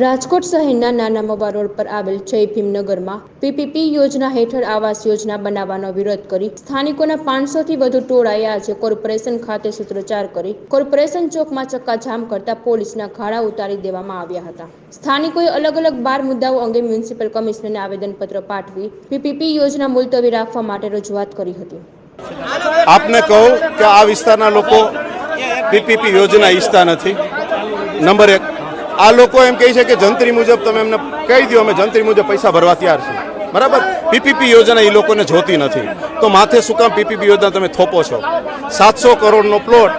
રાજકોટ શહેરના નાના મવા રોડ પર આવેલ જય ભીમનગરમાં પીપીપી યોજના હેઠળ આવાસ યોજના બનાવવાનો વિરોધ કરી સ્થાનિકોના પાંચસોથી વધુ ટોળાએ આજે કોર્પોરેશન ખાતે સૂત્રોચ્ચાર કરી કોર્પોરેશન ચોકમાં ચક્કાજામ કરતા પોલીસના ઘાડા ઉતારી દેવામાં આવ્યા હતા. સ્થાનિકોએ અલગ અલગ બાર મુદ્દાઓ અંગે મ્યુનિસિપલ કમિશનરને આવેદનપત્ર પાઠવી પીપીપી યોજના મુલતવી રાખવા માટે રજૂઆત કરી હતી. આપને કહું કે આ વિસ્તારના લોકો પીપીપી યોજના ઈચ્છતા નથી. નંબર એક આ લોકો એમ કહે છે કે જંત્રી મુજબ તમે એમને કહી દો અમે જંત્રી મુજબ પૈસા ભરવા તૈયાર છીએ. બરાબર? પીપીપી યોજના એ લોકોને જોતી નથી. તો માથે શું કામ પીપીપી યોજના તમે થોપો છો? સાતસો કરોડનો પ્લોટ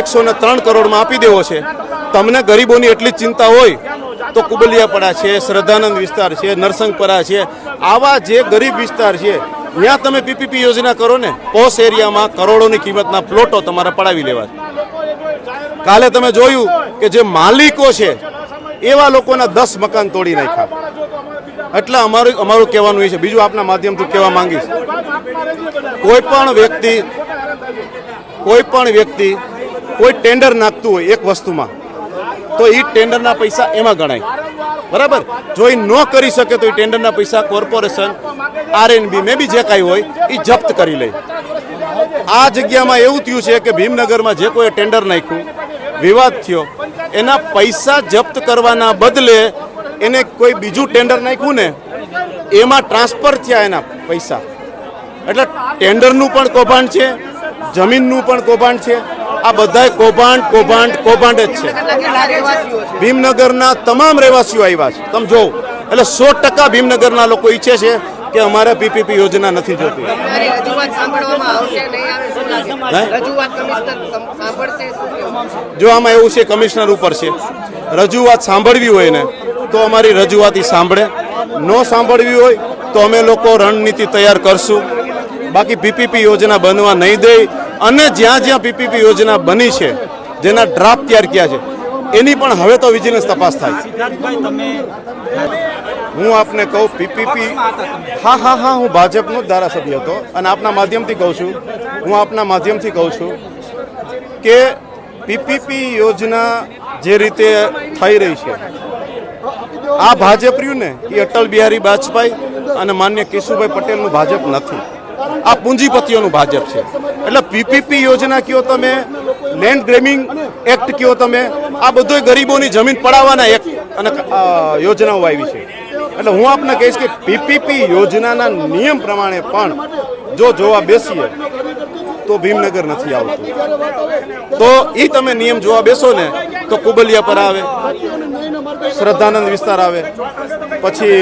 એકસો ને ત્રણ કરોડમાં આપી દેવો છે. તમને ગરીબોની એટલી જ ચિંતા હોય તો કુબલિયાપડા છે, શ્રદ્ધાનંદ વિસ્તાર છે નરસંગપરા છે. આવા જે ગરીબ વિસ્તાર છે ત્યાં તમે પીપીપી યોજના કરો ને, પોસ એરિયામાં કરોડોની કિંમતના પ્લોટો તમારે પડાવી લેવા કાલે તમે જોયું કે જે માલિકો છે, એવા લોકોના દસ મકાન તોડી નાખ્યા. એટલે અમારું અમારું કહેવાનું એ છે, બીજું આપના માધ્યમથી કહેવા માંગીશ. કોઈ પણ વ્યક્તિ કોઈ પણ વ્યક્તિ કોઈ ટેન્ડર નાખતું હોય એક વસ્તુમાં, તો એ ટેન્ડરના પૈસા એમાં ગણાય. બરાબર? જો એ ન કરી શકે તો એ ટેન્ડરના પૈસા કોર્પોરેશન આરએનબી મે બી જે કાંઈ હોય એ જપ્ત કરી લે આ જગ્યામાં એવું થયું છે કે ભીમનગરમાં જે કોઈ ટેન્ડર નાખ્યું, વિવાદ થયો, એના પૈસા જપ્ત કરવાના બદલે એને કોઈ બીજું ટેન્ડર નાખ્યું ને, એમાં ટ્રાન્સફર થયા એના પૈસા. એટલે ટેન્ડરનું પણ કૌભાંડ છે, જમીનનું પણ કૌભાંડ છે, આ બધાય કૌભાંડ કૌભાંડ કૌભાંડ જ છે. ભીમનગરના તમામ રહેવાસીઓ આવ્યા છે. તમે જોવો. એટલે સો ટકા ભીમનગરના લોકો ઈચ્છે છે કે અમારે પીપીપી યોજના નથી જોતી? જો આમાં એવું છે કમિશનર ઉપર છે. રજૂઆત સાંભળવી હોય ને તો અમારી રજૂઆત સાંભળે. ન સાંભળવી હોય તો અમે લોકો રણનીતિ તૈયાર કરશું. બાકી પીપીપી યોજના બનવા નહીં દે. અને જ્યાં જ્યાં પીપીપી યોજના બની છે જેના ડ્રાફ્ટ તૈયાર કર્યા છે એની પણ હવે તો વિજિલન્સ તપાસ થાય. સિદ્ધાર્થભાઈ તમે હું આપને કહું પીપીપી હા હા હા હું ભાજપનો જ ધારાસભ્ય હતો અને આપના માધ્યમથી કહું છું હું આપના માધ્યમથી કહું છું કે પીપીપી યોજના જે રીતે થઈ રહી છે આ ભાજપ રહ્યું ને એ અટલ બિહારી વાજપેયી અને માન્ય કેશુભાઈ પટેલનું ભાજપ નથી. આ પૂંજીપતિઓનું ભાજપ છે. એટલે પીપીપી યોજના કયો તમે લેન્ડ ગ્રેમિંગ એક્ટ કયો તમે આ બધોય ગરીબોની જમીન પડાવવાના એક અને યોજનાઓ આવી છે. એટલે હું આપને કહીશ કે પીપીપી યોજનાના નિયમ પ્રમાણે પણ જો જોવા બેસીએ તો ભીમનગર નથી આવતું. તો એ તમે નિયમ જોવા બેસો ને તો કુબલિયા પર આવે શ્રદ્ધાનંદ વિસ્તાર આવે પછી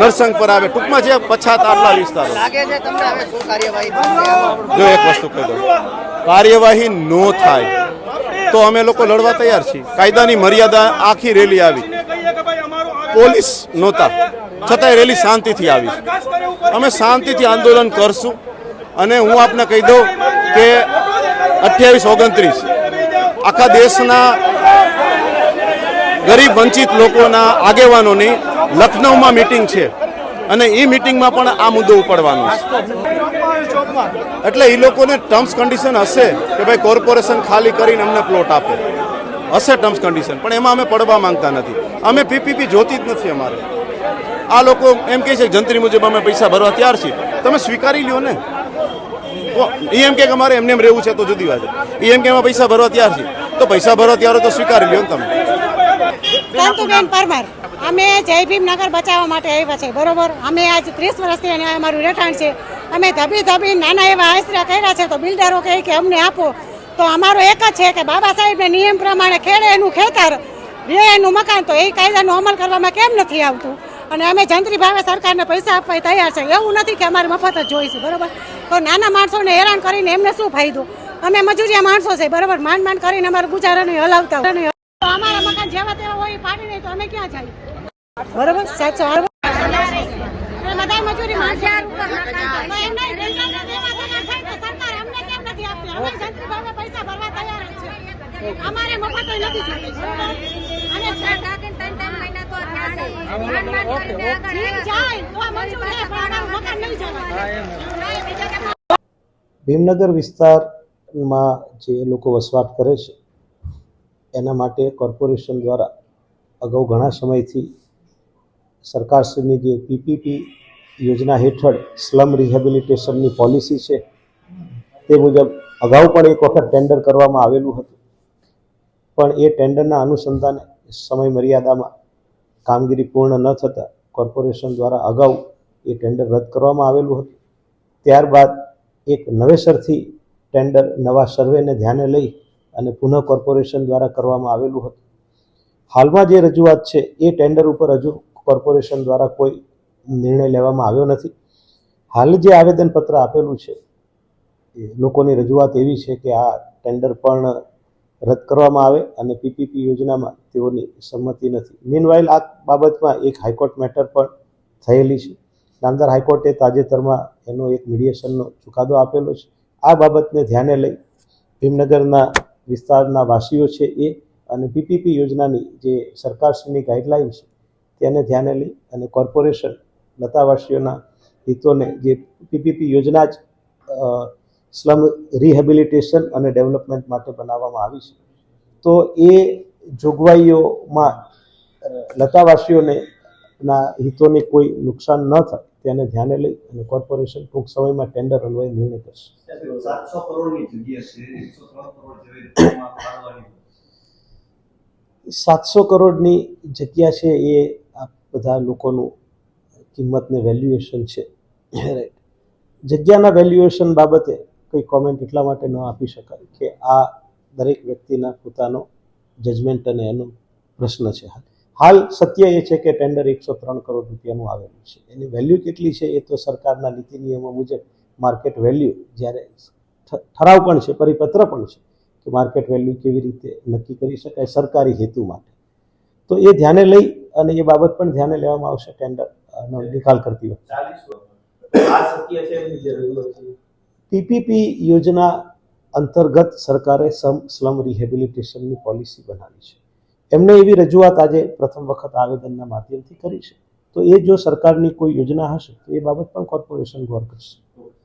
નરસંગ પર આવે ટૂંકમાં જે પછાત આટલા વિસ્તારો? જો એક વસ્તુ કહી દઉં. કાર્યવાહી નો થાય. તો અમે લોકો લડવા તૈયાર છીએ. કાયદાની મર્યાદા આખી રેલી આવી. પોલીસ નહોતા. છતાંય રેલી શાંતિથી આવી. અમે શાંતિથી આંદોલન કરશું. અને હું આપને કહી દઉં કે અઠ્યાવીસ ઓગણત્રીસ આખા દેશના ગરીબ વંચિત લોકોના આગેવાનોની લખનૌમાં મિટિંગ છે. અને એ મિટિંગમાં પણ આ મુદ્દો ઉપાડવાનો છે. એટલે એ લોકોને ટર્મ્સ કન્ડિશન હશે કે ભાઈ કોર્પોરેશન ખાલી કરીને અમને પ્લોટ આપે. હશે ટર્મ્સ કન્ડિશન પણ એમાં અમે પડવા માંગતા નથી. અમે પીપીપી જોતી જ નથી અમારે. આ લોકો એમ કહે છે, જંત્રી મુજબ અમે પૈસા ભરવા તૈયાર છીએ. તમે સ્વીકારી લ્યો ને. એ એમ કે અમારે એમને એમ રહેવું છે તો જુદી વાત એ એમ કે અમે પૈસા ભરવા તૈયાર છીએ. તો પૈસા ભરવા તૈયાર તો સ્વીકારી લ્યો ને તમે. કાંતુબેન પરમાર, અમે જય ભીમનગર બચાવવા માટે આવ્યા છે બરોબર? અમે આજ ત્રીસ વર્ષથી અને અમારું રહેઠાણ છે. અમે ધબી ધબી નાના એવા આશરા કર્યા છે, તો બિલ્ડરો કહે કે અમને આપો. તો અમારો એક જ છે કે બાબા સાહેબને નિયમ પ્રમાણે ખેડે એનું ખેતર રે એનું મકાન, તો એ કાયદાનો અમલ કરવામાં કેમ નથી આવતું? અને અમે જંત્રી ભાવે સરકારને પૈસા આપવા તૈયાર છે. એવું નથી કે અમારે મફત જ જોઈશે, બરોબર? તો નાના માણસોને હેરાન કરીને એમને શું ફાયદો? અમે મજૂરિયા માણસો છે, બરોબર? માંડ માંડ કરીને અમારું ગુજારાને હલાવતા અમારા મકાન જેવા તેવા હોય, પાડી નહીં તો અમે ક્યાં જઈએ બરોબર? સાચો? મજૂરી માણસો તો એમ નહીં, રેલવેના દેવા દેના થાય તો સરકાર અમને કેમ નથી આપતી અમે જંત્રી ભાવે પૈસા ભરવા તૈયાર જ છે. અમારે મફત નથી જોતી બરોબર? અને જીવ જાય તો આ મંજૂર છે પણ અમારું મકાન નહીં જવા ભીમનગર વિસ્તારમાં જે લોકો વસવાટ કરે છે એના માટે કોર્પોરેશન દ્વારા અગાઉ ઘણા સમયથી સરકારશ્રીની જે પીપીપી યોજના હેઠળ સ્લમ રિહેબિલિટેશનની પોલિસી છે તે મુજબ અગાઉ પણ એક વખત ટેન્ડર કરવામાં આવેલું હતું. પણ એ ટેન્ડરના અનુસંધાને સમય મર્યાદામાં કામગીરી પૂર્ણ ન થતાં કોર્પોરેશન દ્વારા અગાઉ એ ટેન્ડર રદ કરવામાં આવેલું હતું. ત્યારબાદ એક નવેસરથી ટેન્ડર નવા સર્વેને ધ્યાને લઈ અને પુનઃ કોર્પોરેશન દ્વારા કરવામાં આવેલું હતું. હાલમાં જે રજૂઆત છે, એ ટેન્ડર ઉપર હજુ કોર્પોરેશન દ્વારા કોઈ નિર્ણય લેવામાં આવ્યો નથી. હાલ જે આવેદનપત્ર આપેલું છે લોકોની રજૂઆત એવી છે કે આ ટેન્ડર પણ રદ કરવામાં આવે અને પીપીપી યોજનામાં તેઓની સંમતિ નથી. મીનવાઇલ આ બાબતમાં એક હાઈકોર્ટ મેટર પણ થયેલી છે. નામદાર હાઈકોર્ટે તાજેતરમાં એનો એક મીડિયેશનનો ચુકાદો આપેલો છે. આ બાબતને ધ્યાને લઈ ભીમનગરના વિસ્તારના વાસીઓ છે એ અને પીપીપી યોજનાની જે સરકારશ્રીની ગાઈડલાઇન છે તેને ધ્યાને લઈ અને કોર્પોરેશન લતાવાસીઓના હિતોને જે પીપીપી યોજના જ સ્લમ રિહેબિલિટેશન અને ડેવલપમેન્ટ માટે બનાવવામાં આવી છે. તો એ જોગવાઈઓમાં લતાવાસીઓને ના હિતોને કોઈ નુકસાન ન થાય તેને ધ્યાને લઈ અને કોર્પોરેશન ટૂંક સમયમાં ટેન્ડર અન્વયે નિર્ણય કરશે. સાતસો કરોડની જગ્યા છે એ આ બધા લોકોનું કિંમતને વેલ્યુએશન છે. રાઈટ જગ્યાના વેલ્યુએશન બાબતે કોઈ કોમેન્ટ એટલા માટે ન આપી શકાય કે આ દરેક વ્યક્તિના પોતાનો જજમેન્ટ અને એનો પ્રશ્ન છે. હાલ સત્ય એ છે કે ટેન્ડર એકસો ત્રણ કરોડ રૂપિયાનું આવેલું છે. એની વેલ્યુ કેટલી છે એ તો સરકારના નીતિ નિયમો મુજબ માર્કેટ વેલ્યુ જ્યારે ઠરાવ પણ છે, પરિપત્ર પણ છે કે માર્કેટ વેલ્યુ કેવી રીતે નક્કી કરી શકાય સરકારી હેતુ માટે. તો એ ધ્યાને લઈ અને એ બાબત પણ ધ્યાને લેવામાં આવશે ટેન્ડર નો નિકાલ કરતી વખતે. આ સત્ય પીપીપી યોજના અંતર્ગત સરકારે સ્લમ રિહેબિલિટેશનની પોલિસી બનાવી છે. એમને એવી રજૂઆત આજે પ્રથમ વખત આવેદનના માધ્યમથી કરી છે. તો એ જો સરકારની કોઈ યોજના હશે, તો એ બાબત પણ કોર્પોરેશન ગૌર કરશે.